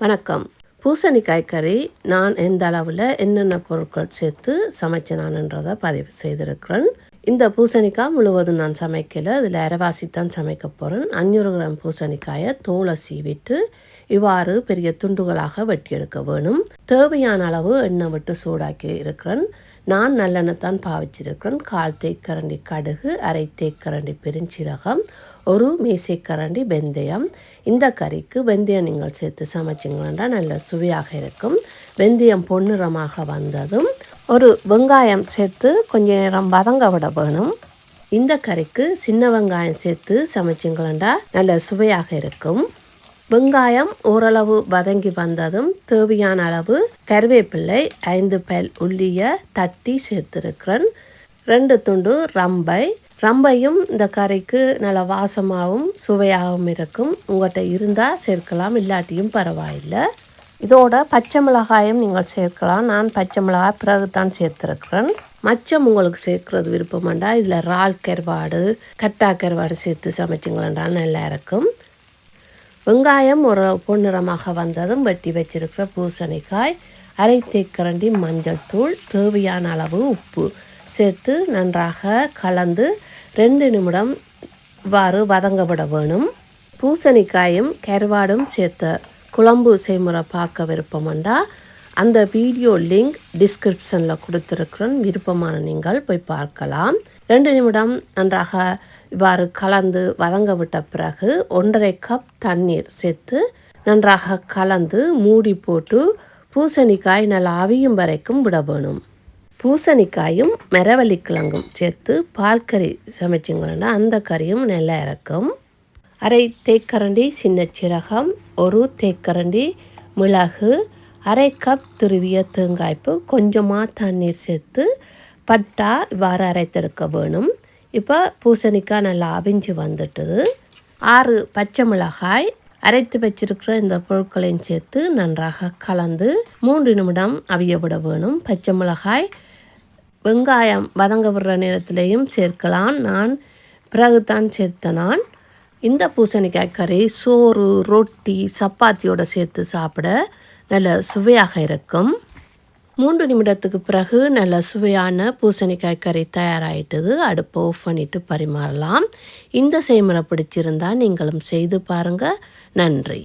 வணக்கம். பூசணிக்காய் கறி நான் எந்த அளவில் என்னென்ன பொருட்கள் சேர்த்து சமைச்சேனான்றதை பதிவு செய்திருக்கிறேன். இந்த பூசணிக்காய் முழுவதும் நான் சமைக்கல. அதில் அரைவாசி தான் சமைக்க போகிறேன் அஞ்சூறு கிராம் பூசணிக்காயை தோலை சீவிட்டு இவ்வாறு பெரிய துண்டுகளாக வெட்டி எடுக்க வேணும். தேவையான அளவு எண்ணெய் விட்டு சூடாக்கி இருக்கிறேன். நான் நல்லெண்ணத்தான் பாவிச்சிருக்கிறேன். கால் தேக்கரண்டி கடுகு அரை தேக்கரண்டி பெருஞ்சீரகம் ஒரு மீசைக்கரண்டி வெந்தயம். இந்த கறிக்கு வெந்தயம் நீங்கள் சேர்த்து சமைச்சிங்கன்னா நல்ல சுவையாக இருக்கும். வெந்தயம் பொன்னிறமாக வந்ததும் ஒரு வெங்காயம் சேர்த்து கொஞ்ச நேரம் வதங்க விட வேணும். இந்த கறிக்கு சின்ன வெங்காயம் சேர்த்து சமைச்சிங்களா நல்ல சுவையாக இருக்கும். வெங்காயம் ஓரளவு வதங்கி வந்ததும் தேவையான அளவு கருவேப்பிள்ளை ஐந்து பல் உள்ளிய தட்டி சேர்த்திருக்கிறேன். ரெண்டு துண்டு ரம்பை. ரம்பையும் இந்த கறிக்கு நல்ல வாசமாகவும் சுவையாகவும் இருக்கும். உங்கள்கிட்ட இருந்தால் சேர்க்கலாம் இல்லாட்டியும் பரவாயில்லை. இதோட பச்சை மிளகாயும் நீங்கள் சேர்க்கலாம். நான் பச்சை மிளகாய் பிறகு தான் சேர்த்துருக்குறேன். மச்சம் உங்களுக்கு சேர்க்குறது விருப்பமாண்டா இதில் இறால் கருவாடு கட்டா கருவாடு சேர்த்து சமைச்சிங்களா நல்லா இருக்கும். வெங்காயம் ஒரு பொன்னிறமாக வந்ததும் வெட்டி வச்சிருக்கிற பூசணிக்காய் அரை தேக்கரண்டி மஞ்சள் தூள் தேவையான அளவு உப்பு சேர்த்து நன்றாக கலந்து ரெண்டு நிமிடம் இவ்வாறு வதங்க விட வேணும். பூசணிக்காயும் கருவாடும் சேர்த்த குழம்பு செய்முறை பார்க்க விருப்பமுண்டா அந்த வீடியோ லிங்க் டிஸ்கிரிப்ஷனில் கொடுத்துருக்குறேன். விருப்பமான நீங்கள் போய் பார்க்கலாம். ரெண்டு நிமிடம் நன்றாக இவ்வாறு கலந்து வதங்க விட்ட பிறகு ஒன்றரை கப் தண்ணீர் சேர்த்து நன்றாக கலந்து மூடி போட்டு பூசணிக்காய் நல்லா அவியும் வரைக்கும் விட வேணும். பூசணிக்காயும் மரவள்ளி கிழங்கும் சேர்த்து பால் கறி சமைச்சிங்கன்னா அந்த கறியும் நல்லா இறக்கும். அரை தேக்கரண்டி சின்ன சீரகம் ஒரு தேக்கரண்டி மிளகு அரை கப் துருவிய தேங்காய்ப்பு கொஞ்சமாக தண்ணீர் சேர்த்து பட்டா இவ்வாறு அரைத்தெடுக்க வேணும். இப்போ பூசணிக்காய் நல்லா அவிஞ்சு வந்துட்டுது. ஆறு பச்சை மிளகாய் அரைத்து வச்சிருக்கிற இந்த பொருட்களையும் சேர்த்து நன்றாக கலந்து மூன்று நிமிடம் அவிய விட வேணும். பச்சை மிளகாய் வெங்காயம் வதங்க விடுற நேரத்திலையும் சேர்க்கலாம். நான் பிறகுதான் சேர்த்த நான். இந்த பூசணிக்காய் கறி சோறு ரொட்டி சப்பாத்தியோடு சேர்த்து சாப்பிட நல்ல சுவையாக இருக்கும். மூன்று நிமிடத்துக்கு பிறகு நல்ல சுவையான பூசணிக்காய் கறி தயாராகிட்டது அடுப்பை ஆஃப் பண்ணிவிட்டு பரிமாறலாம். இந்த செய்முறை பிடிச்சிருந்தால் நீங்களும் செய்து பாருங்கள் நன்றி.